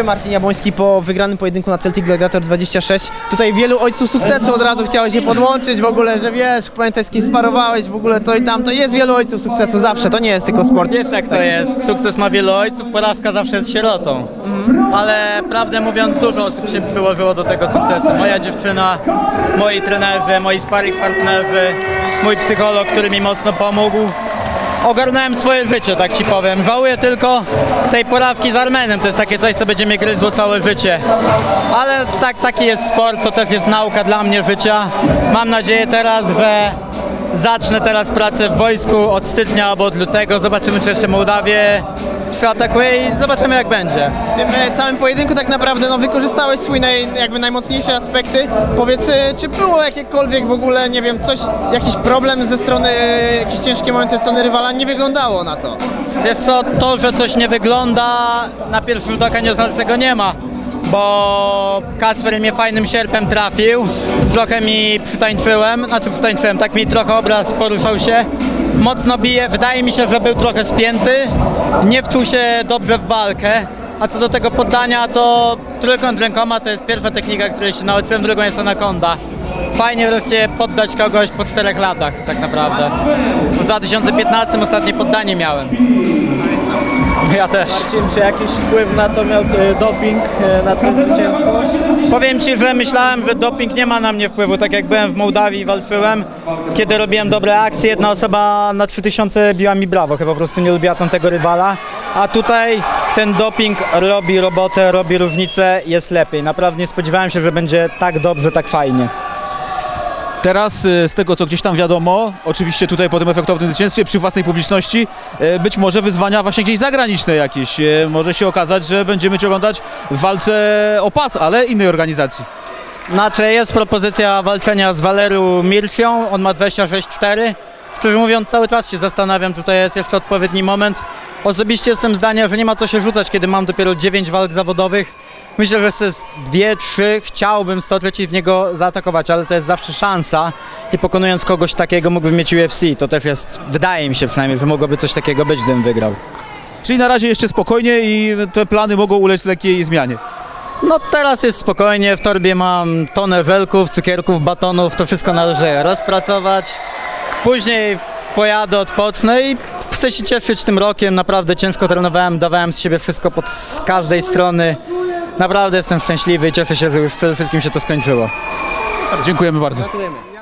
Szczęśliwy Marcin Jabłoński po wygranym pojedynku na Celtic Gladiator 26. Tutaj wielu ojców sukcesu od razu chciało się podłączyć w ogóle, że wiesz, pamiętaj z kim sparowałeś, w ogóle to i tamto. Jest wielu ojców sukcesu zawsze, to nie jest tylko sport. Wiesz jak to jest, sukces ma wielu ojców, porażka zawsze jest sierotą. Ale prawdę mówiąc, dużo osób się przyłożyło do tego sukcesu. Moja dziewczyna, moi trenerzy, moi sparring partnerzy, mój psycholog, który mi mocno pomógł. Ogarnąłem swoje życie, tak ci powiem. Żałuję tylko tej porawki z Armenem. To jest takie coś, co będzie mnie gryzło całe życie. Ale tak, taki jest sport, to też jest nauka dla mnie życia. Mam nadzieję teraz, że zacznę teraz pracę w wojsku od stycznia albo od lutego. Zobaczymy, czy jeszcze Mołdawię przaatakuje i zobaczymy, jak będzie. W tym e, całym pojedynku tak naprawdę no, wykorzystałeś swój naj, jakby najmocniejsze aspekty. Powiedz, e, czy było jakiekolwiek w ogóle, nie wiem, coś, jakiś problem ze strony, e, jakieś ciężkie momenty ze strony rywala? Nie wyglądało na to. Wiesz co, to, że coś nie wygląda na pierwszy rzut oka nie oznacza, że tego nie ma. Bo Kacper mnie fajnym sierpem trafił, trochę mi przytańczyłem, znaczy przytańczyłem, tak mi trochę obraz poruszał się. Mocno bije, wydaje mi się, że był trochę spięty, nie wczuł się dobrze w walkę. A co do tego poddania, to trójkąt rękoma to jest pierwsza technika, której się nauczyłem, drugą jest anakonda. Fajnie wreszcie poddać kogoś po czterech latach, tak naprawdę. W 2015 ostatnie poddanie miałem. Ja też. Marcin, czy jakiś wpływ na to miał e, doping e, na twoje zwycięstwo? Powiem Ci, że myślałem, że doping nie ma na mnie wpływu, tak jak byłem w Mołdawii i walczyłem, kiedy robiłem dobre akcje, jedna osoba na 3000 biła mi brawo, chyba po prostu nie lubiła tamtego rywala, a tutaj ten doping robi robotę, robi różnicę, jest lepiej. Naprawdę nie spodziewałem się, że będzie tak dobrze, tak fajnie. Teraz y, z tego co gdzieś tam wiadomo, oczywiście tutaj po tym efektownym zwycięstwie przy własnej publiczności, y, być może wyzwania właśnie gdzieś zagraniczne jakieś. Y, Może się okazać, że będziemy Cię oglądać w walce o pas, ale innej organizacji. Znaczy jest propozycja walczenia z Valeru Mircią, on ma 26-4. Szczerze mówiąc cały czas się zastanawiam, czy to jest jeszcze odpowiedni moment. Osobiście jestem zdania, że nie ma co się rzucać, kiedy mam dopiero 9 walk zawodowych. Myślę, że z dwie, trzy chciałbym stoczyć i w niego zaatakować, ale to jest zawsze szansa i pokonując kogoś takiego mógłbym mieć UFC. To też jest, wydaje mi się przynajmniej, że mogłoby coś takiego być, gdybym wygrał. Czyli na razie jeszcze spokojnie i te plany mogą ulec lekkiej zmianie. No teraz jest spokojnie, w torbie mam tonę żelków, cukierków, batonów, to wszystko należy rozpracować. Później pojadę, odpocznę i chcę się cieszyć tym rokiem, naprawdę ciężko trenowałem, dawałem z siebie wszystko pod, z każdej strony. Naprawdę jestem szczęśliwy i cieszę się, że już przede wszystkim się to skończyło. Dziękujemy bardzo.